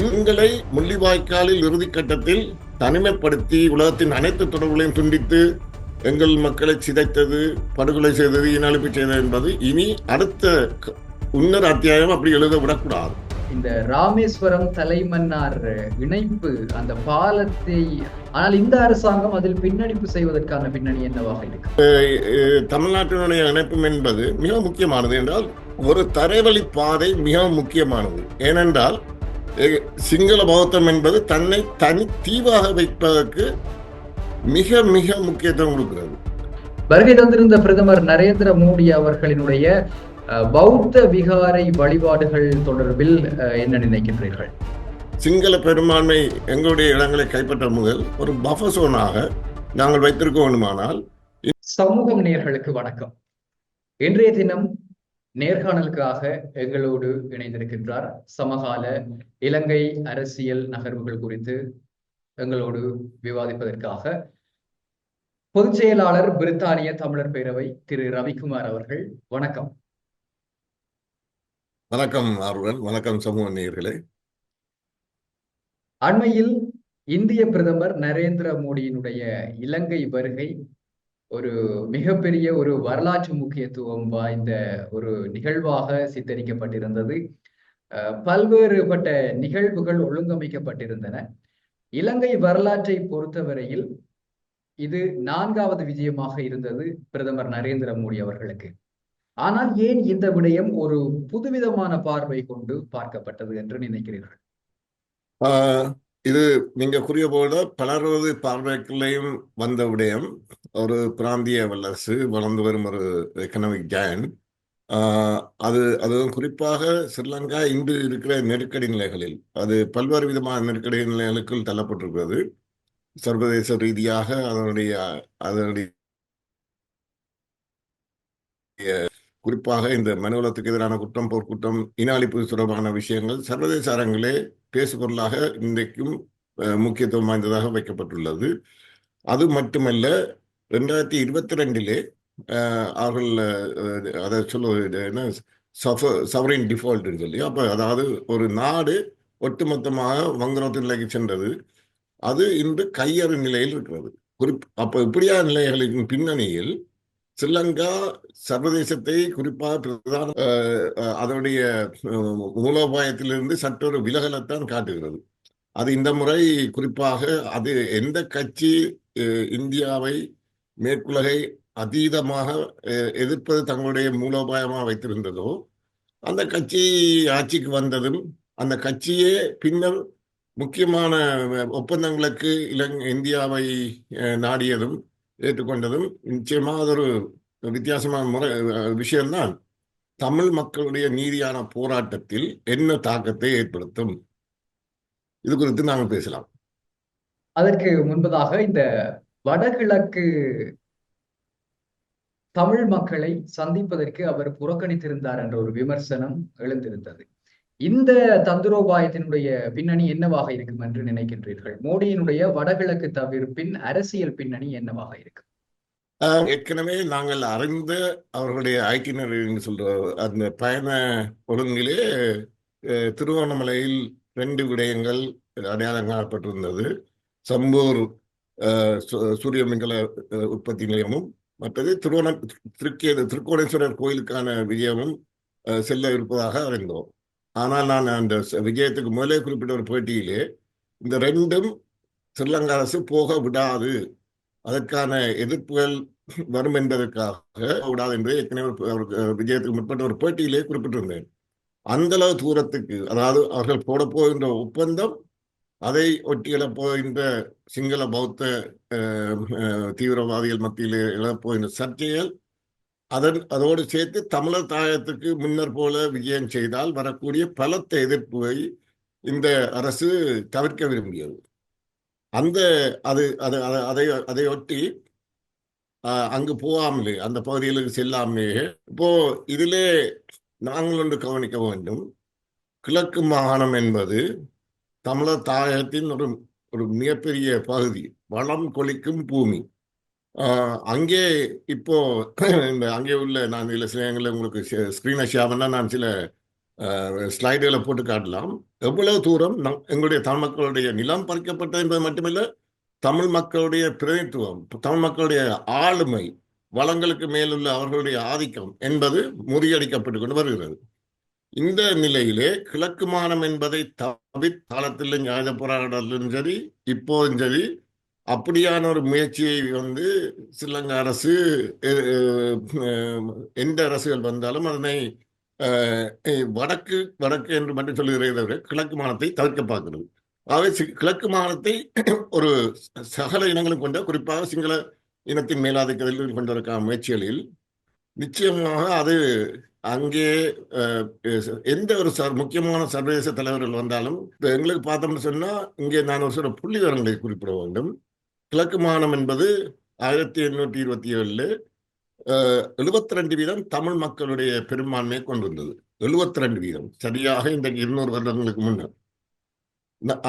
எங்களை முள்ளிவாய்க்காலில் இறுதிக்கட்டத்தில் தனிமைப்படுத்தி உலகத்தின் அனைத்து தொடர்புகளையும் துண்டித்து எங்கள் மக்களை சிதைத்தது படுகொலை செய்தது இனஅழிப்பு செய்தது என்பது இனி அடுத்த இன்னொரு அத்தியாயம் அப்படி எழுத விடக்கூடாது. இந்த ராமேஸ்வரம் தலைமன்னார் இணைப்பு அந்த பாலத்தை ஆனால் இந்த அரசாங்கம் அதில் பின்னணிப்பு செய்வதற்கான பின்னணி என்னவாக இருக்கு? தமிழ்நாட்டினுடைய இணைப்பு என்பது மிக முக்கியமானது என்றால் ஒரு தரைவழி பாதை மிக முக்கியமானது. ஏனென்றால் சிங்கள பௌத்தம் என்பது தன்னை தனி தீவாக வைப்பதற்கு மிக மிக முக்கியத்துவம் கொடுக்கிறது. வருகை தந்திருந்த பிரதமர் நரேந்திர மோடி அவர்களினுடைய பௌத்த விகாரை வழிபாடுகள் தொடர்பில் என்ன நினைக்கின்றீர்கள்? சிங்கள பெரும்பான்மை எங்களுடைய இடங்களை கைப்பற்ற முதல் ஒரு பஃபர் சோனாக நாங்கள் வைத்திருக்க வேண்டுமானால் சமூகம் நேர்களுக்கு வணக்கம். இன்றைய தினம் நேர்காணலுக்காக எங்களோடு இணைந்திருக்கின்றார் சமகால இலங்கை அரசியல் நகர்வுகள் குறித்து எங்களோடு விவாதிப்பதற்காக பொதுச் செயலாளர் பிரித்தானிய தமிழர் பேரவை திரு. ரவிக்குமார் அவர்கள். வணக்கம். வணக்கம் ஆர்வன் வணக்கம் சமூக நேயர்களே. அண்மையில் இந்திய பிரதமர் நரேந்திர மோடியினுடைய இலங்கை வருகை ஒரு மிகப்பெரிய ஒரு வரலாற்று முக்கியத்துவம் வாய்ந்த ஒரு நிகழ்வாக சித்தரிக்கப்பட்டிருந்தது. பல்வேறுபட்ட நிகழ்வுகள் ஒழுங்கமைக்கப்பட்டிருந்தன. இலங்கை வரலாற்றை பொறுத்தவரையில் இது நான்காவது விஜயமாக இருந்தது பிரதமர் நரேந்திர மோடி அவர்களுக்கு. ஆனால் ஏன் இந்த விடயம் ஒரு புதுவிதமான பார்வை கொண்டு பார்க்கப்பட்டது என்று நினைக்கிறீர்கள்? இது நீங்க கூறிய போல பலரது பார்வைக்குள்ளேயும் வந்த விடயம் ஒரு பிராந்திய வல்லரசு வளர்ந்து வரும் ஒரு எக்கனாமிக் ஜாயன் அது அதுவும் குறிப்பாக ஸ்ரீலங்கா இன்று இருக்கிற நெருக்கடி நிலைகளில். அது பல்வேறு விதமான நெருக்கடி நிலைகளுக்குள் தள்ளப்பட்டிருக்கிறது. சர்வதேச ரீதியாக அதனுடைய அதனுடைய குறிப்பாக இந்த மனுவலத்துக்கு எதிரான குற்றம் போர்க்குற்றம் இன அழிப்பு தொடர்பான விஷயங்கள் சர்வதேச அரங்கிலே பேசுபொருளாக இன்றைக்கும் முக்கியத்துவம் வாய்ந்ததாக வைக்கப்பட்டுள்ளது. அது மட்டுமல்ல ரெண்டாயிரத்தி இருபத்தி ரெண்டிலே அவர்கள் அதை சொல்லுவது என்ன சவரின் டிஃபால்ட்னு சொல்லி அப்போ அதாவது ஒரு நாடு ஒட்டுமொத்தமாக வங்குரோத்து நிலைக்கு சென்றது. அது இன்று கையறு நிலையில் இருக்கிறது. குறிப் அப்போ இப்படியான நிலைகளின் பின்னணியில் ஸ்ரீலங்கா சர்வதேசத்தை குறிப்பாக பிரதான அதனுடைய மூலோபாயத்திலிருந்து சற்றொரு விலகலைத்தான் காட்டுகிறது. அது இந்த முறை குறிப்பாக அது எந்த கட்சி இந்தியாவை மேற்குலகை அதீதமாக எதிர்ப்பது தங்களுடைய மூலோபாயமாக வைத்திருந்ததோ அந்த கட்சி ஆட்சிக்கு வந்ததும் அந்த கட்சியே பின்னர் முக்கியமான ஒப்பந்தங்களுக்கு இலங் இந்தியாவை நாடியதும் ஏற்றுக்கொண்டதும் நிச்சயமாக அது ஒரு வித்தியாசமான முறை விஷயம்தான். தமிழ் மக்களுடைய நீதியான போராட்டத்தில் என்ன தாக்கத்தை ஏற்படுத்தும்? இது குறித்து நாங்கள் பேசலாம். அதற்கு முன்பதாக இந்த வடகிழக்கு தமிழ் மக்களை சந்திப்பதற்கு அவர் புறக்கணித்திருந்தார் என்ற ஒரு விமர்சனம் எழுந்திருந்தது. இந்த தந்திரோபாயத்தினுடைய பின்னணி என்னவாக இருக்கும் என்று நினைக்கின்றீர்கள்? மோடியினுடைய வடகிழக்கு தவிர்ப்பின் அரசியல் பின்னணி என்னவாக இருக்கும்? ஏற்கனவே நாங்கள் அறிந்த அவர்களுடைய ஐட்டினரின்னு சொல்ற அந்த பயண ஒழுங்கிலே அஹ், திருவண்ணாமலையில் ரெண்டு விடயங்கள் அடையாளம் காணப்பட்டிருந்தது. சம்பூர் சு- சூரியமங்கல அஹ், உற்பத்தி நிலையமும் மற்றது திருவண்ண திருக்கே திருக்கோணேஸ்வரர் கோயிலுக்கான விஜயமும் அஹ், செல்ல இருப்பதாக அறிந்தோம். ஆனால் நான் அந்த விஜயத்துக்கு முதலே குறிப்பிட்ட ஒரு பேட்டியிலே இந்த ரெண்டும் ஸ்ரீலங்கா அரசு போக விடாது. அதற்கான எதிர்ப்புகள் வரும் என்பதற்காக விடாது என்று ஏற்கனவே விஜயத்துக்கு முற்பட்ட ஒரு பேட்டியிலே குறிப்பிட்டிருந்தேன். அந்த அளவு தூரத்துக்கு அதாவது அவர்கள் போட போகின்ற ஒப்பந்தம் அதை ஒட்டி இழப்போகின்ற சிங்கள பௌத்த தீவிரவாதிகள் மத்தியில் எழப்போகின்ற சர்ச்சைகள் அதன் அதோடு சேர்த்து தமிழர் தாயத்துக்கு முன்னர் போல விஜயம் செய்தால் வரக்கூடிய பலத்த எதிர்ப்பை இந்த அரசு தவிர்க்க விரும்பியது. அந்த அது அது அதை- அதை அதை ஒட்டி அங்கு போகாமலே அந்த பகுதிகளுக்கு செல்லாமலே இப்போ இதிலே நாங்கள் ஒன்று கவனிக்க வேண்டும். கிழக்கு மாகாணம் என்பது தமிழர் தாயகத்தின் ஒரு ஒரு மிகப்பெரிய பகுதி. வளம் கொளிக்கும் பூமி. அங்கே இப்போ இந்த அங்கே உள்ள நான் சில சிலேகங்களில் உங்களுக்கு ஸ்க்ரீனை ஷேர் பண்ணால் நான் சில ஸ்லைடுகளை போட்டு காட்டலாம். எவ்வளவு தூரம் நம் எங்களுடைய தமிழ் மக்களுடைய நிலம் பறிக்கப்பட்டது என்பது மட்டுமில்ல தமிழ் மக்களுடைய பிரதித்துவம் தமிழ் மக்களுடைய ஆளுமை வளங்களுக்கு மேலுள்ள அவர்களுடைய ஆதிக்கம் என்பது முறியடிக்கப்பட்டு கொண்டு வருகிறது. இந்த நிலையிலே கிழக்கு மானம் என்பதை தவி காலத்தில் ஞாயிறு போராட்டத்திலும் சரி இப்போதும் சரி அப்படியான ஒரு முயற்சியை வந்து ஸ்ரீலங்கா அரசு எந்த அரசுகள் வந்தாலும் அதனை வடக்கு வடக்கு என்று மட்டும் சொல்லுகிறத தவிர கிழக்கு மாநிலத்தை தவிர்க்க பார்க்கிறது ஆகவே கிழக்கு மானத்தை ஒரு சகல இனங்களும் கொண்ட குறிப்பாக சிங்கள இனத்தின் மேலாதிக்கத்தில் கொண்டிருக்க முயற்சிகளில் நிச்சயமாக அது அங்கே எந்த ஒரு சர் முக்கியமான சர்வதேச தலைவர்கள் வந்தாலும் எங்களுக்கு பார்த்தோம்னு சொன்னா இங்கே நான் ஒரு சில புள்ளி விவரங்களை குறிப்பிட வேண்டும். கிழக்கு மாகாணம் என்பது ஆயிரத்தி எண்ணூற்றி இருபத்தி ஏழுல எழுபத்தி ரெண்டு வீதம் தமிழ் மக்களுடைய பெரும்பான்மையை கொண்டிருந்தது. எழுபத்தி ரெண்டு வீதம். சரியாக இந்த இருநூறு வருடங்களுக்கு முன்னர்.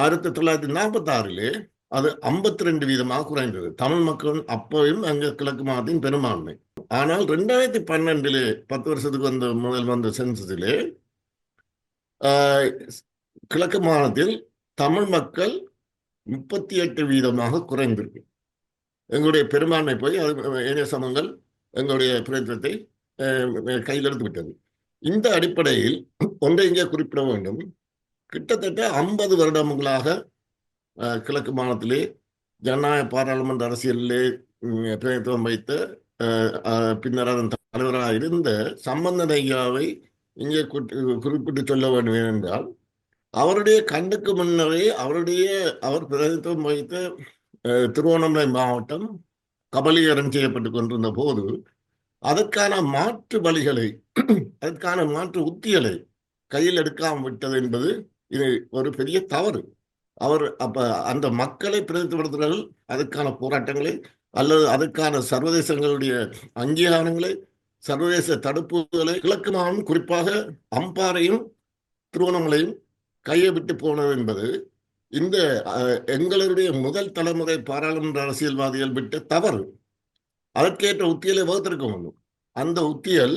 ஆயிரத்தி தொள்ளாயிரத்தி நாற்பத்தி ஆறிலே அது ஐம்பத்தி ரெண்டு வீதமாக குறைந்தது. தமிழ் மக்கள் அப்பவும் அங்க கிழக்கு மாதத்தின் பெரும்பான்மை. ஆனால் ரெண்டாயிரத்தி பன்னெண்டிலே பத்து வருஷத்துக்கு வந்த முதல் வந்த சென்சஸிலே கிழக்கு மாநிலத்தில் தமிழ் மக்கள் முப்பத்தி எட்டு வீதமாக குறைந்திருக்கு. எங்களுடைய பெரும்பான்மை போய் அது ஏனைய சமங்கள் எங்களுடைய பிரதேசத்தை கையில் எடுத்து விட்டது. இந்த அடிப்படையில் ஒன்றை இங்கே குறிப்பிட வேண்டும். கிட்டத்தட்ட ஐம்பது வருடங்களாக கிழக்கு மாநிலத்திலே ஜனநாயக பாராளுமன்ற அரசியலிலே பிரதித்துவம் வைத்த பின்னர் அதன் தலைவராக இருந்த சம்பந்த ஐயாவை இங்கே குறிப்பிட்டு சொல்ல வேண்டும் என்றால் அவருடைய கண்ணுக்கு முன்னரே அவருடைய அவர் பிரதித்துவம் வைத்த திருவண்ணாமலை மாவட்டம் கபலீகரம் செய்யப்பட்டு கொண்டிருந்த போது அதற்கான மாற்று வழிகளை அதற்கான மாற்று உத்திகளை கையில் எடுக்காமல் விட்டது என்பது இது ஒரு பெரிய தவறு. அவர் அப்ப அந்த மக்களை பிரதித்துவப்படுத்துகிறார்கள் அதுக்கான போராட்டங்களை அல்லது அதுக்கான சர்வதேசங்களுடைய அங்கீகாரங்களை சர்வதேச தடுப்புகளை கிழக்கு மாவட்டம் குறிப்பாக அம்பாறையும் திருவண்ணாமலையும் கையை விட்டு போனது என்பது இந்த எங்களுடைய முதல் தலைமுறை பாராளுமன்ற அரசியல்வாதிகள் விட்ட தவறு. அதற்கேற்ற உத்தியலை வகுத்திருக்க வேண்டும். அந்த உத்தியல்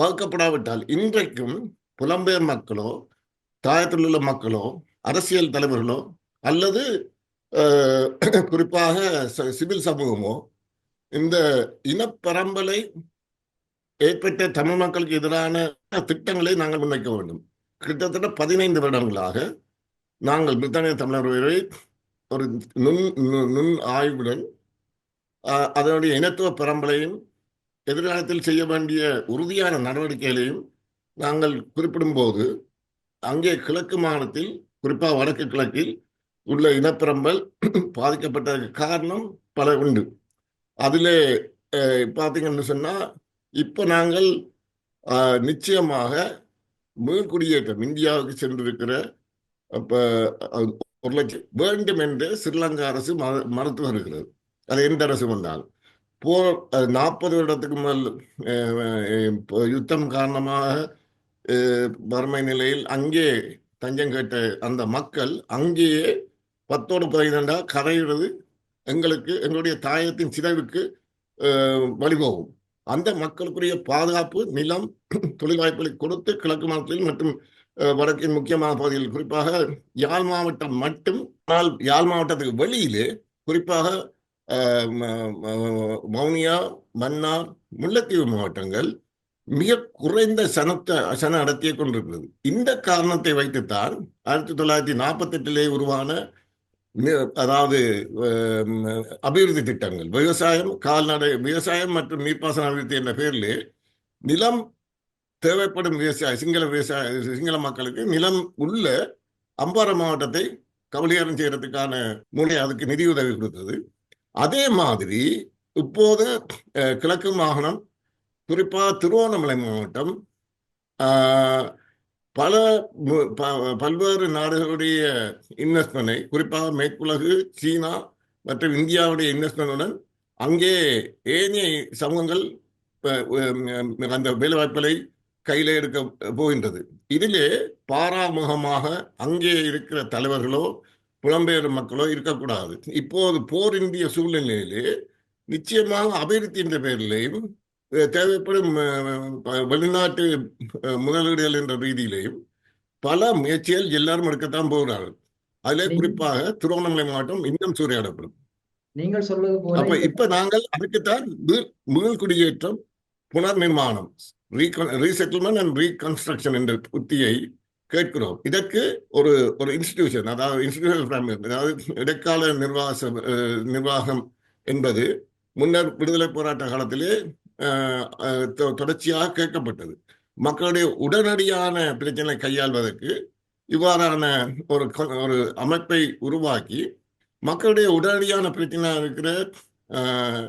வகுக்கப்படாவிட்டால் இன்றைக்கும் புலம்பெயர் மக்களோ தாயத்தில் உள்ள மக்களோ அரசியல் தலைவர்களோ அல்லது குறிப்பாக சிவில் சமூகமோ இந்த இனப்பரம்பலை ஏற்பட்ட தமிழ் மக்களுக்கு எதிரான திட்டங்களை நாங்கள் முன்வைக்க வேண்டும். கிட்டத்தட்ட பதினைந்து வருடங்களாக நாங்கள் பிரித்தானிய தமிழர்களை ஒரு நுண் நுண் ஆய்வுடன் அதனுடைய இனத்துவ பரம்பரையும் எதிர்காலத்தில் செய்ய வேண்டிய உறுதியான நடவடிக்கைகளையும் நாங்கள் குறிப்பிடும்போது அங்கே கிழக்கு மாநிலத்தில் குறிப்பாக வடக்கு கிழக்கில் உள்ள இனப்பரம்பல் பாதிக்கப்பட்டதற்கு காரணம் பல உண்டு. அதில் பார்த்தீங்கன்னு சொன்னால் இப்போ நாங்கள் நிச்சயமாக மீள்குடியேற்றம் இந்தியாவுக்கு சென்றிருக்கிற இப்போ ஒரு லட்சம் வேண்டும் என்று ஸ்ரீலங்கா அரசு மறுத்து வருகிறது. அது எந்த அரசு வந்தாலும். போர் நாற்பது வருடத்துக்கு முதல் யுத்தம் காரணமாக வறுமை நிலையில் அங்கே தஞ்சம் கேட்ட அந்த மக்கள் அங்கேயே பத்தோடு பதினெண்டா கரையிறது எங்களுக்கு எங்களுடைய தாயத்தின் சிதைவுக்கு வழிபோகும். அந்த மக்களுக்குரிய பாதுகாப்பு நிலம் தொழில் வாய்ப்புகளை கொடுத்து கிழக்கு மாவட்டத்தில் மற்றும் வடக்கின் முக்கியமான பகுதியில் குறிப்பாக யாழ் மாவட்டம் மட்டும் ஆனால் யாழ் மாவட்டத்துக்கு வெளியிலே குறிப்பாக மௌனியா மன்னார் முல்லைத்தீவு மாவட்டங்கள் மிக குறைந்த சனத்த சன அடர்த்தியை கொண்டிருக்கிறது. இந்த காரணத்தை வைத்துத்தான் ஆயிரத்தி தொள்ளாயிரத்தி நாற்பத்தி எட்டிலே உருவான அதாவது அபிவிருத்தி திட்டங்கள். விவசாயம் கால்நடை விவசாயம் மற்றும் நீர்ப்பாசன அபிவிருத்தி என்ற பேரில் நிலம் தேவைப்படும் விவசாய சிங்கள விவசாய சிங்கள மக்களுக்கு நிலம் உள்ள அம்பாறை மாவட்டத்தை கபலீகரம் செய்யறதுக்கான மூளை அதுக்கு நிதியுதவி கொடுத்தது. அதே மாதிரி இப்போது கிழக்கு மாகாணம் குறிப்பாக திருவோணமலை மாவட்டம் பல பல்வேறு நாடுகளுடைய இன்வெஸ்ட்மெண்ட்டை குறிப்பாக மேற்குலகு சீனா மற்றும் இந்தியாவுடைய இன்வெஸ்ட்மெண்ட்டுடன் அங்கே ஏனைய சமூகங்கள் அந்த வேலைவாய்ப்புகளை கையில் எடுக்க போகின்றது. இதிலே பாராமுகமாக அங்கே இருக்கிற தலைவர்களோ புலம்பெயர் மக்களோ இருக்கக்கூடாது. இப்போது போர் இந்திய சூழ்நிலையிலே நிச்சயமாக அபிவிருத்தி என்ற பெயரிலேயும் தேவைப்படும் வெளிநாட்டு முதலீடுகள் என்ற ரீதியிலேயும் பல முயற்சிகள் எல்லாரும் எடுக்கத்தான் போகிறார்கள். அதிலே குறிப்பாக திருவண்ணாமலை மாவட்டம் இன்னும் சூறையாடப்படும். நீங்கள் சொல்வது போல அப்ப இப்ப நாங்கள் அதுக்குத்தான் மீள் மீள் குடியேற்றம் புனர் நிர்மாணம் ரீசெட்டில்மெண்ட் அண்ட் ரீகன்ஸ்ட்ரக்ஷன் என்ற உத்தியை கேட்கிறோம். இதற்கு ஒரு ஒரு இன்ஸ்டிடியூஷன் அதாவது இன்ஸ்டிடியூஷன் அதாவது இடைக்கால நிர்வாக நிர்வாகம் என்பது முன்னர் விடுதலை போராட்ட காலத்திலே தொடர்ச்சியாக கேட்கப்பட்டது. மக்களுடைய உடனடியான பிரச்சனை கையாள்வதற்கு இவ்வாறான ஒரு ஒரு அமைப்பை உருவாக்கி மக்களுடைய உடனடியான பிரச்சனையாக இருக்கிற ஆஹ்,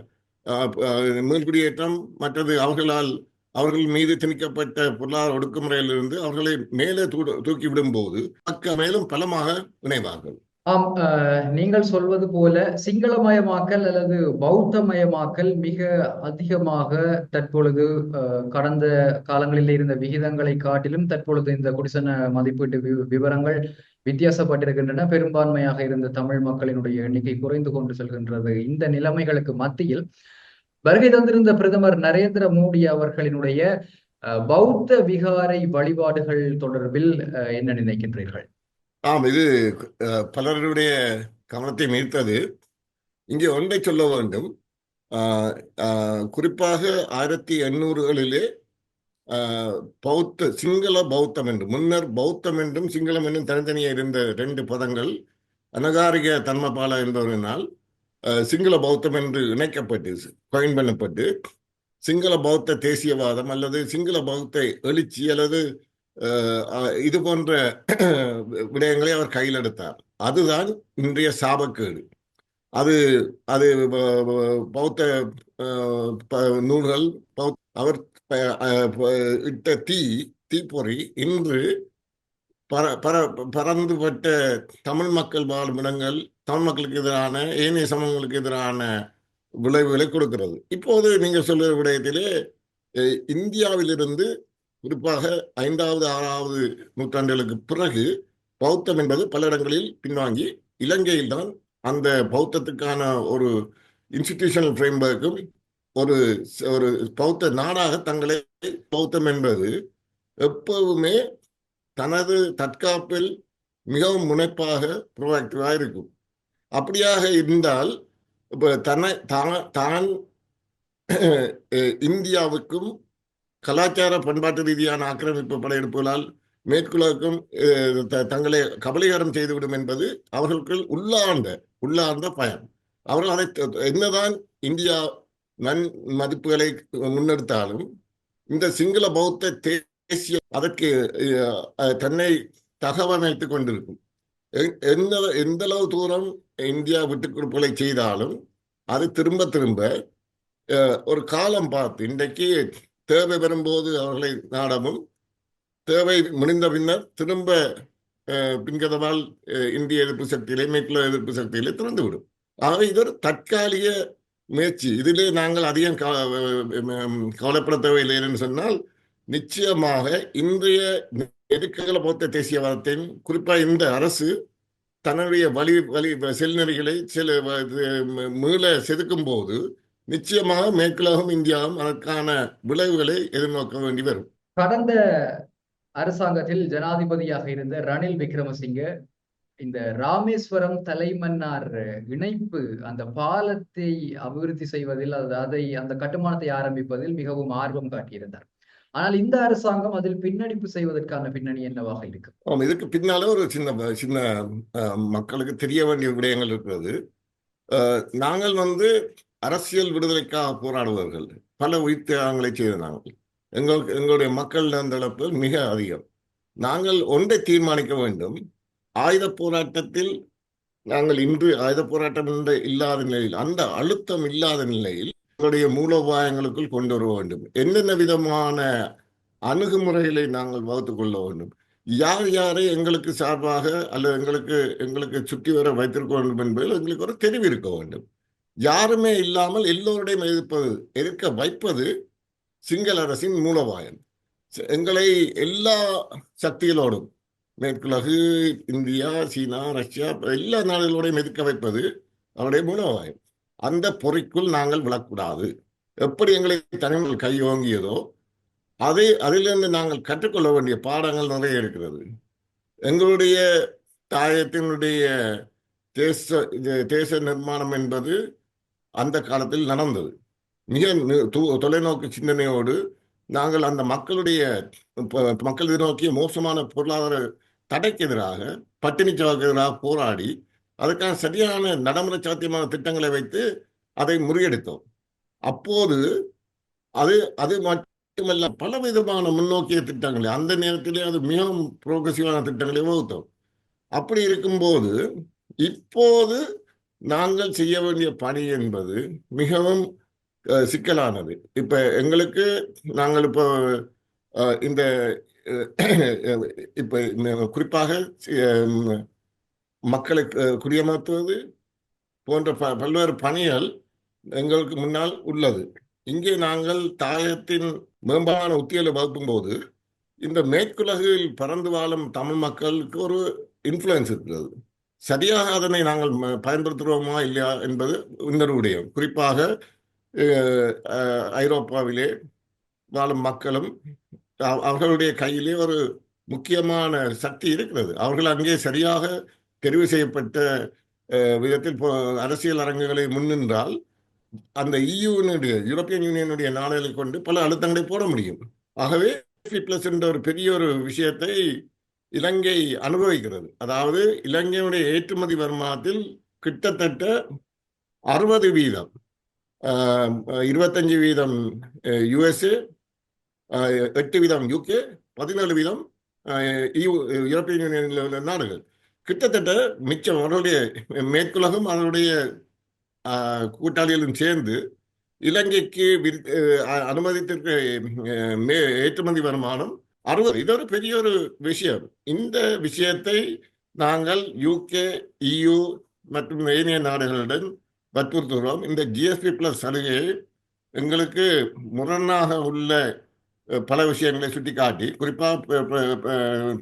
மீள்குடியேற்றம் மற்றது அவர்களால் அவர்கள் மீது திணிக்கப்பட்ட பொருளாதார ஒடுக்குமுறையிலிருந்து அவர்களை மேலே தூ- தூக்கி விடும்போது மக்கள் மேலும் பலமாக இணைவார்கள். ஆம் அஹ், நீங்கள் சொல்வது போல சிங்களமயமாக்கல் அல்லது பௌத்தமயமாக்கல் மிக அதிகமாக தற்பொழுது அஹ், கடந்த காலங்களில் இருந்த விகிதங்களை காட்டிலும் தற்பொழுது இந்த குடிசன மதிப்பீட்டு விவரங்கள் வித்தியாசப்பட்டிருக்கின்றன. பெரும்பான்மையாக இருந்த தமிழ் மக்களினுடைய எண்ணிக்கை குறைந்து கொண்டு செல்கின்றது. இந்த நிலைமைகளுக்கு மத்தியில் வருகை தந்திருந்த பிரதமர் நரேந்திர மோடி அவர்களினுடைய அஹ், பௌத்த விகாரை வழிபாடுகள் தொடர்பில் அஹ், என்ன நினைக்கின்றீர்கள்? ஆம் இது பலருடைய கவனத்தை மீர்த்தது இங்கே ஒன்றை சொல்ல வேண்டும். குறிப்பாக ஆயிரத்தி எண்ணூறுகளிலே பௌத்த சிங்கள பௌத்தம் என்று முன்னர் பௌத்தம் என்றும் சிங்களம் என்றும் தனித்தனியே இருந்த ரெண்டு பதங்கள் அனகாரிக தன்மபால என்பவரினால் சிங்கள பௌத்தம் என்று இணைக்கப்பட்டு பயன் பண்ணப்பட்டு சிங்கள பௌத்த தேசியவாதம் அல்லது சிங்கள பௌத்த எழுச்சி அல்லது இது போன்ற விடயங்களை அவர் கையில் எடுத்தார். அதுதான் இன்றைய சாபக்கேடு. அது அது ப- பௌத்த ஆஹ், ப- நூல்கள் அவர் அஹ், இட்ட தீ தீப்பொறி இன்று பர பர பறந்துபட்ட தமிழ் மக்கள் வாழும் இடங்கள் தமிழ் மக்களுக்கு எதிரான ஏனைய சமூகங்களுக்கு எதிரான விளைவுகளை கொடுக்கிறது. இப்போது நீங்க சொல்லுற விடயத்திலே இந்தியாவிலிருந்து குறிப்பாக ஐந்தாவது ஆறாவது நூற்றாண்டுகளுக்கு பிறகு பௌத்தம் என்பது பல இடங்களில் பின்வாங்கி இலங்கையில் தான் அந்த பௌத்தத்துக்கான ஒரு இன்ஸ்டிடியூஷனல் ஃப்ரேம்வொர்க்கும் ஒரு ஒரு பௌத்த நாடாக தங்களை பௌத்தம் என்பது எப்பவுமே தனது தற்காப்பில் மிகவும் முனைப்பாக ப்ரோஆக்டிவாக இருக்கும். அப்படியாக இருந்தால் இப்போ தன்னை தான் தான் இந்தியாவுக்கும் கலாச்சார பண்பாட்டு ரீதியான ஆக்கிரமிப்பு படையெடுப்புகளால் மேற்குலகம் அஹ், தங்களை கபலீகரம் செய்துவிடும் என்பது அவர்களுக்குள் உள்ளார்ந்த உள்ளார்ந்த பயம் அவர்கள் அதை என்னதான் இந்தியா நன் மதிப்புகளை முன்னெடுத்தாலும் இந்த சிங்கள பௌத்த தேசிய அதற்கு அஹ், அஹ், தன்னை தகவமைத்துக் கொண்டிருக்கும். எ- எந்த எந்த அளவு தூரம் இந்தியா விட்டுக் கொடுப்புகளை செய்தாலும் அது திரும்ப திரும்ப அஹ், ஒரு காலம் பார்த்து இன்றைக்கு தேவை வரும்போது அவர்களை நாடவும். தேவை முடிந்த பின்னர் திரும்ப பின்கதவால் இந்திய எதிர்ப்பு சக்தியிலே மேற்குள்ள எதிர்ப்பு சக்தியிலே திறந்துவிடும். ஆகவே இது ஒரு தற்காலிக முயற்சி. இதிலே நாங்கள் அதிகம் கவலைப்பட தேவையில்லை என்று சொன்னால் நிச்சயமாக இன்றைய நெருக்கங்கள பௌத்த தேசியவாதத்தின் குறிப்பாக இந்த அரசு தன்னுடைய வழி வழி செல்நெறிகளை சில மீள செதுக்கும் போது நிச்சயமாக மேற்குலகம் இந்தியாவும் அதற்கான விளைவுகளை எதிர்நோக்க வேண்டி வரும். கடந்த அரசாங்கத்தில் ஜனாதிபதியாக இருந்த ரணில் விக்ரமசிங்க இந்த ராமேஸ்வரம் தலைமன்னார் இணைப்பு அந்த பாலத்தை அபிவிருத்தி செய்வதில் அது அந்த கட்டுமானத்தை ஆரம்பிப்பதில் மிகவும் ஆர்வம் காட்டியிருந்தார். ஆனால் இந்த அரசாங்கம் அதில் பின்னடிப்பு செய்வதற்கான பின்னணி என்னவாக இருக்கு இதுக்கு பின்னால ஒரு சின்ன சின்ன மக்களுக்கு தெரிய வேண்டிய விடயங்கள் இருக்கிறது நாங்கள் வந்து அரசியல் விடுதலைக்காக போராடுபவர்கள். பல உயிர் தியாகங்களை எங்கள் எங்களுடைய மக்கள் இழப்பு மிக அதிகம். நாங்கள் ஒன்றை தீர்மானிக்க வேண்டும். ஆயுத போராட்டத்தில் நாங்கள் இன்று ஆயுத போராட்டம் என்ற இல்லாத நிலையில் அந்த அழுத்தம் இல்லாத நிலையில் எங்களுடைய மூலோபாயங்களுக்குள் கொண்டு வர வேண்டும். என்னென்ன விதமான அணுகுமுறைகளை நாங்கள் வகுத்து கொள்ள வேண்டும்? யார் யாரை எங்களுக்கு சார்பாக அல்லது எங்களுக்கு எங்களுக்கு சுற்றி வர வைத்திருக்க வேண்டும் என்பதில் எங்களுக்கு ஒரு தெரிவு இருக்க வேண்டும். யாருமே இல்லாமல் எல்லோருடையும் எதிர்ப்பது எதிர்க்க வைப்பது சிங்கள அரசின் மூலவாயம் எங்களை எல்லா சக்திகளோடும் மேற்குலகு இந்தியா சீனா ரஷ்யா எல்லா நாடுகளோடையும் எதிர்க்க வைப்பது அவருடைய மூலவாயம் அந்த பொறிக்குள் நாங்கள் விழக்கூடாது. எப்படி எங்களை தனிமையில் கை ஓங்கியதோ அதை அதிலிருந்து நாங்கள் கற்றுக்கொள்ள வேண்டிய பாடங்கள் நிறைய இருக்கிறது. எங்களுடைய தாயத்தினுடைய தேச தேச நிர்மாணம் என்பது அந்த காலத்தில் நடந்தது. மிக தொலைநோக்கு சிந்தனையோடு நாங்கள் அந்த மக்களுடைய மக்கள் எதிர்நோக்கிய மோசமான பொருளாதார தடைக்கு எதிராக பட்டினி சாவுக்கு எதிராக போராடி அதுக்கான சரியான நடைமுறை சாத்தியமான திட்டங்களை வைத்து அதை முறியடித்தோம். அப்போது அது அது மட்டுமல்ல பல விதமான முன்னோக்கிய திட்டங்களை அந்த நேரத்திலே அது மிகவும் புரோகிரசிவான திட்டங்களை வகுத்தோம். அப்படி இருக்கும்போது இப்போது நாங்கள் செய்ய வேண்டிய பணி என்பது மிகவும் சிக்கலானது. இப்போ எங்களுக்கு நாங்கள் இப்போ இந்த இப்போ இந்த குறிப்பாக மக்களை குடியமர்த்துவது போன்ற ப- பல்வேறு பணிகள் எங்களுக்கு முன்னால் உள்ளது. இங்கே நாங்கள் தாயத்தின் மேம்பாலான உத்திகளை வகுக்கும் போது இந்த மேற்குலகில் பறந்து வாழும் தமிழ் மக்களுக்கு ஒரு இன்ஃப்ளூயன்ஸ் இருக்கிறது. சரியாக அதனை நாங்கள் பயன்படுத்துகிறோமா இல்லையா என்பது இன்னொரு விடயம். குறிப்பாக ஐரோப்பாவிலே வாழும் மக்களும் அவர்களுடைய கையிலே ஒரு முக்கியமான சக்தி இருக்கிறது. அவர்கள் அங்கே சரியாக தெரிவு செய்யப்பட்ட விதத்தில் அரசியல் அரங்குகளை முன்னின்றால் அந்த e இயூனுடைய யூரோப்பியன் யூனியனுடைய நாடுகளை கொண்டு பல அழுத்தங்களை போட முடியும். ஆகவே பிளஸ் என்ற ஒரு பெரிய ஒரு விஷயத்தை இலங்கை அனுபவிக்கிறது. அதாவது இலங்கையுடைய ஏற்றுமதி வருமானத்தில் கிட்டத்தட்ட அறுபது வீதம் இருபத்தஞ்சு வீதம் யுஎஸ்ஏ எட்டு வீதம் யூகே பதினேழு வீதம் யூரோப்பியன் யூனியனில் உள்ள நாடுகள். கிட்டத்தட்ட மிச்சம் அவருடைய மேற்குலகம் அதனுடைய கூட்டாளிகளும் சேர்ந்து இலங்கைக்கு விரி- அனுமதித்திருக்க மே- ஏற்றுமதி வருமானம் அறுபது இது ஒரு பெரிய ஒரு விஷயம். இந்த விஷயத்தை நாங்கள் யூகே இயு மற்றும் ஏனைய நாடுகளுடன் வற்புறுத்துகிறோம். இந்த ஜிஎஸ்பி பிளஸ் சலுகையை எங்களுக்கு முரணாக உள்ள பல விஷயங்களை சுட்டிக்காட்டி குறிப்பாக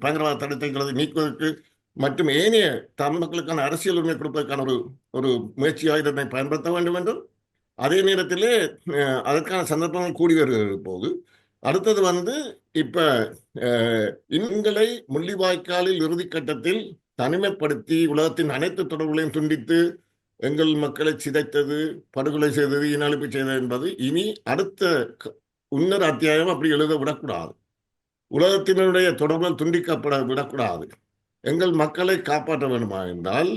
பயங்கரவாத தடுத்தங்களை நீக்குவதற்கு மற்றும் ஏனைய தமிழ் மக்களுக்கான அரசியல் உரிமை கொடுப்பதற்கான ஒரு ஒரு முயற்சியாக இதனை பயன்படுத்த வேண்டும் என்றும் அதே நேரத்திலே அதற்கான சந்தர்ப்பங்கள் கூடி வருகிற போது அடுத்தது வந்து இப்ப அஹ், முள்ளிவாய்க்காலில் முள்ளிவாய்க்காலில் இறுதிக்கட்டத்தில் தனிமைப்படுத்தி உலகத்தின் அனைத்து தொடர்புகளையும் துண்டித்து எங்கள் மக்களை சிதைத்தது படுகொலை செய்தது இனழிப்பு செய்தது என்பது இனி அடுத்த க- அத்தியாயம் அப்படி எழுத விடக்கூடாது. உலகத்தினருடைய தொடர்புகள் துண்டிக்கப்பட விடக்கூடாது. எங்கள் மக்களை காப்பாற்ற வேண்டுமா என்றால்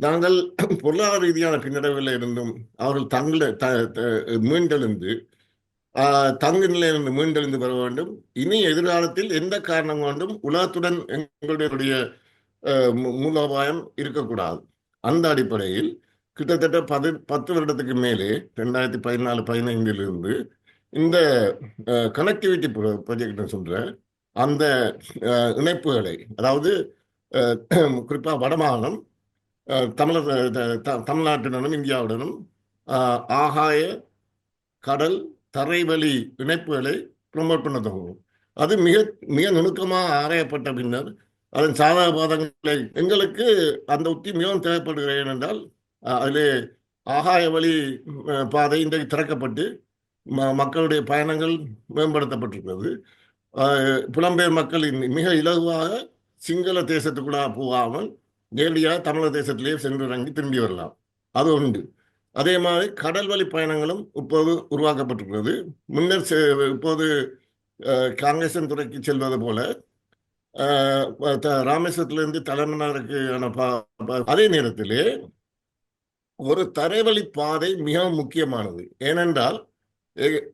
நாங்கள் பொருளாதார ரீதியான பின்னடைவில் இருந்தும் அவர்கள் தங்களை த- த- மீண்டெழுந்து தங்கு நிலையிலிருந்து மீண்டெழுந்து பெற வேண்டும். இனி எதிர்காலத்தில் எந்த காரணம் கொண்டும் உலகத்துடன் எங்களுடைய மூலோபாயம் இருக்கக்கூடாது. அந்த அடிப்படையில் கிட்டத்தட்ட பது பத்து வருடத்துக்கு மேலே ரெண்டாயிரத்தி பதினாலு பதினைந்திலிருந்து இந்த கனெக்டிவிட்டி ப்ராஜெக்ட் சொல்ற அந்த இணைப்புகளை அதாவது குறிப்பாக குறிப்பா வடமாகாணம் ஆஹ், தமிழர் த- த- தமிழ்நாட்டுடனும் இந்தியாவுடனும் ஆஹ், ஆகாய கடல் தரைவழி இணைப்புகளை ப்ரொமோட் பண்ண தொடங்கும் அது மிக மிக நுணுக்கமாக ஆராயப்பட்ட பின்னர் அதன் சாதக பாதங்களை எங்களுக்கு அந்த உத்தி மிகவும் தேவைப்படுகிற ஏனென்றால் அதிலே ஆகாய வழி பாதை இன்றைக்கு திறக்கப்பட்டு ம- மக்களுடைய பயணங்கள் மேம்படுத்தப்பட்டிருக்கிறது. புலம்பெயர் மக்கள் மிக இலகுவாக சிங்கள தேசத்துக்குள்ளாக போகாமல் நேரடியாக தமிழக தேசத்திலேயே சென்று இறங்கி திரும்பி வரலாம். அது உண்டு அதே மாதிரி கடல் வழி பயணங்களும் இப்போது உருவாக்கப்பட்டிருக்கிறது. முன்னர் செ- இப்போது அஹ், காங்கேசன் துறைக்கு செல்வது போல த- ராமேஸ்வரத்திலிருந்து தலைமன்னாருக்கு அதே நேரத்திலே ஒரு தரைவழி பாதை மிகவும் முக்கியமானது. ஏனென்றால்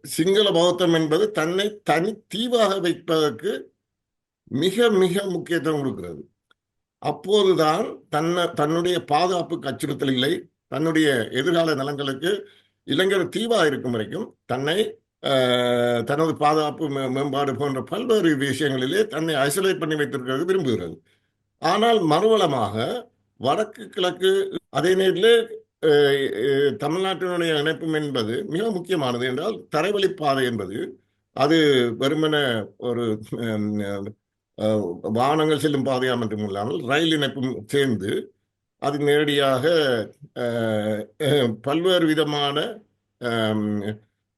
சிங்கள பௌத்தம் என்பது தன்னை தனி தீவாக வைப்பதற்கு மிக மிக முக்கியத்துவம் கொடுக்கிறது. அப்போதுதான் தன்னை தன்னுடைய பாதுகாப்புக்கு அச்சுறுத்தல் இல்லை. தன்னுடைய எதிர்கால நலன்களுக்கு இளைஞர் தீவா இருக்கும் வரைக்கும் தன்னை தனது பாதுகாப்பு மே- மேம்பாடு போன்ற பல்வேறு விஷயங்களிலே தன்னை ஐசோலேட் பண்ணி வைத்திருக்கிறது விரும்புகிறது. ஆனால் மறுவளமாக வடக்கு கிழக்கு அதே நேரத்தில் தமிழ்நாட்டினுடைய இணைப்பும் என்பது மிக முக்கியமானது என்றால் தரைவழி பாதை என்பது. அது வெறுமன ஒரு வாகனங்கள் செல்லும் பாதையாக மட்டும் இல்லாமல் ரயில் இணைப்பும் சேர்ந்து அது நேரடியாக பல்வேறு விதமான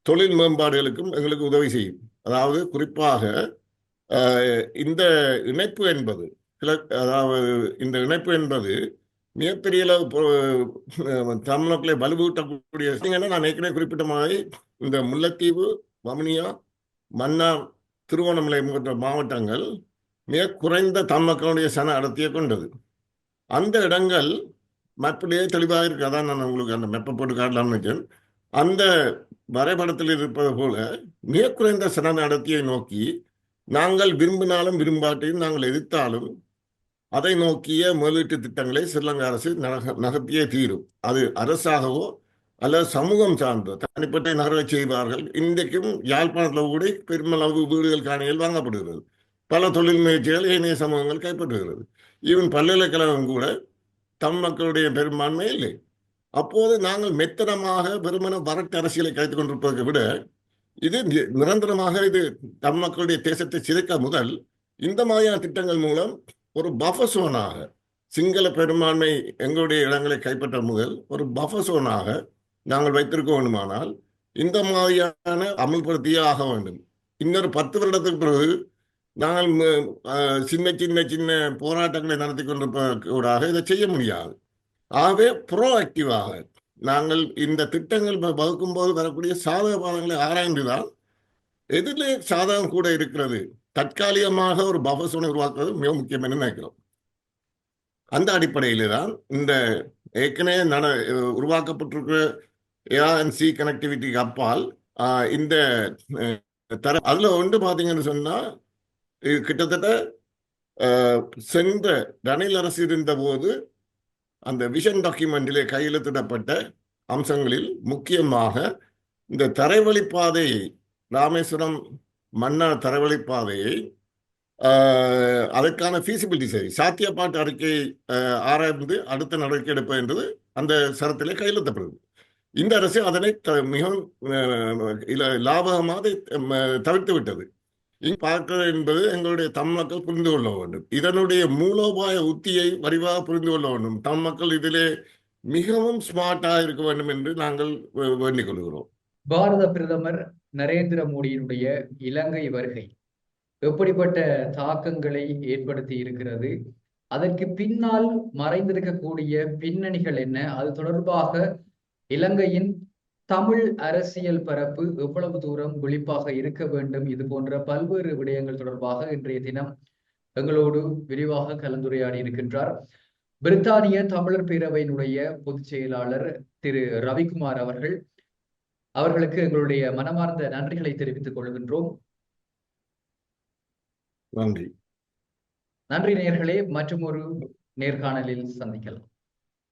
தொழில் மேம்பாடுகளுக்கும் எங்களுக்கு உதவி செய்யும். அதாவது குறிப்பாக இந்த இணைப்பு என்பது கிழ- அதாவது இந்த இணைப்பு என்பது மிகப்பெரிய அளவு தமிழ்நாட்டிலே வலுவூட்டக்கூடிய விஷயங்கள் நான் ஏற்கனவே குறிப்பிட்ட மாதிரி இந்த முல்லைத்தீவு வவுனியா மன்னார் திருவோணமலை மாவட்டங்கள் மிக குறைந்த தமிழ்மக்களுடைய சன அடர்த்தியை கொண்டது. அந்த இடங்கள் மேப்பிலேயே தெளிவாக இருக்கு. அதான் நான் உங்களுக்கு அந்த மெப்பை போட்டு காட்டலாம்னு வச்சேன் அந்த வரைபடத்தில் இருப்பது போல மிக குறைந்த சன நோக்கி நாங்கள் விரும்பினாலும் விரும்பாட்டையும் நாங்கள் எதிர்த்தாலும் அதை நோக்கிய முதலீட்டு திட்டங்களை ஸ்ரீலங்கா அரசு நக- நகர்த்தியே தீரும். அது அரசாகவோ அல்லது சமூகம் சார்ந்தோ தனிப்பட்ட நகர செய்வார்கள். இன்றைக்கும் யாழ்ப்பாணத்தில் கூட பெருமளவு வீடுகள் காணிகள் வாங்கப்படுகிறது. பல தொழில் முயற்சிகள் ஏனைய சமூகங்கள் கைப்பற்றுகிறது. ஈவன் பல்கலைக்கழகம் கூட தமிழ் மக்களுடைய பெரும்பான்மை இல்லை. அப்போது நாங்கள் மெத்தனமாக வெறுமன வரட்டு அரசியலை கைத்துக் கொண்டிருப்பதை விட இது நி- நிரந்தரமாக இது தமிழ் மக்களுடைய தேசத்தை சிதைக்க முதல் இந்த மாதிரியான திட்டங்கள் மூலம் ஒரு பஃபர் சோனாக சிங்கள பெரும்பான்மை எங்களுடைய இடங்களை கைப்பற்ற முதல் ஒரு பஃபர் சோனாக நாங்கள் வைத்திருக்க வேண்டுமானால் இந்த மாதிரியான அமல்படுத்தியே ஆக வேண்டும். இன்னொரு பத்து வருடத்துக்கு பிறகு நாங்கள் சின்ன சின்ன சின்ன போராட்டங்களை நடத்தி கொண்டிருப்பதற்கூடாக இதை செய்ய முடியாது. ஆகவே ப்ரோஆக்டிவாக நாங்கள் இந்த திட்டங்கள் வகுக்கும் போது வரக்கூடிய சாதக பாதங்களை ஆராய்ந்துதான் எதிலே சாதகம் கூட இருக்கிறது. தற்காலிகமாக ஒரு பஃபர் உருவாக்குவது மிக முக்கியம் என்று நினைக்கிறோம். அந்த அடிப்படையிலே தான் இந்த ஏற்கனவே நட உருவாக்கப்பட்டிருக்கிற ஏஆர்என்சி கனெக்டிவிட்டிக்கு அப்பால் இந்த தர அதில் வந்து பார்த்தீங்கன்னு சொன்னால் இது கிட்டத்தட்ட சென்ற ரணில் அரசு இருந்தபோது அந்த விஷன் டாக்குமெண்டிலே கையெழுத்திடப்பட்ட அம்சங்களில் முக்கியமாக இந்த தரைவழிப்பாதையை ராமேஸ்வரம் மன்னார் தரைவழிப்பாதையை அதற்கான ஃபீசிபிலிட்டி சரி சாத்தியப்பாட்டு அறிக்கை ஆராய்ந்து அடுத்த நடவடிக்கை எடுப்பது என்பது அந்த சரத்திலே கையெழுத்தப்படுது. இந்த அரசு அதனை த- மிகவும் லாபகமாக தவிர்த்து விட்டது. பார்க்கிறது என்பது எங்களுடைய தமிழ் மக்கள் புரிந்து கொள்ள வேண்டும். இதனுடைய மூலோபாய உத்தியை வடிவாக புரிந்து கொள்ள வேண்டும். தமிழ் மக்கள் இதிலே மிகவும் ஸ்மார்ட்டாக இருக்க வேண்டும் என்று நாங்கள் வேண்டிக் கொள்கிறோம். பாரத பிரதமர் நரேந்திர மோடியினுடைய இலங்கை வருகை எப்படிப்பட்ட தாக்கங்களை ஏற்படுத்தி இருக்கிறது? அதற்கு பின்னால் மறைந்திருக்கக்கூடிய பின்னணிகள் என்ன? அது தொடர்பாக இலங்கையின் தமிழ் அரசியல் பரப்பு எவ்வளவு தூரம் விழிப்பாக இருக்க வேண்டும்? இது போன்ற பல்வேறு விடயங்கள் தொடர்பாக இன்றைய தினம் எங்களோடு விரிவாக கலந்துரையாடி இருக்கின்றார். பிரித்தானிய தமிழர் பேரவையினுடைய பொதுச் செயலாளர் திரு ரவிக்குமார் அவர்கள். அவர்களுக்கு எங்களுடைய மனமார்ந்த நன்றிகளை தெரிவித்துக் கொள்கின்றோம். நன்றி. நன்றி நேயர்களே மற்றும் ஒரு நேர்காணலில் சந்திக்கலாம்.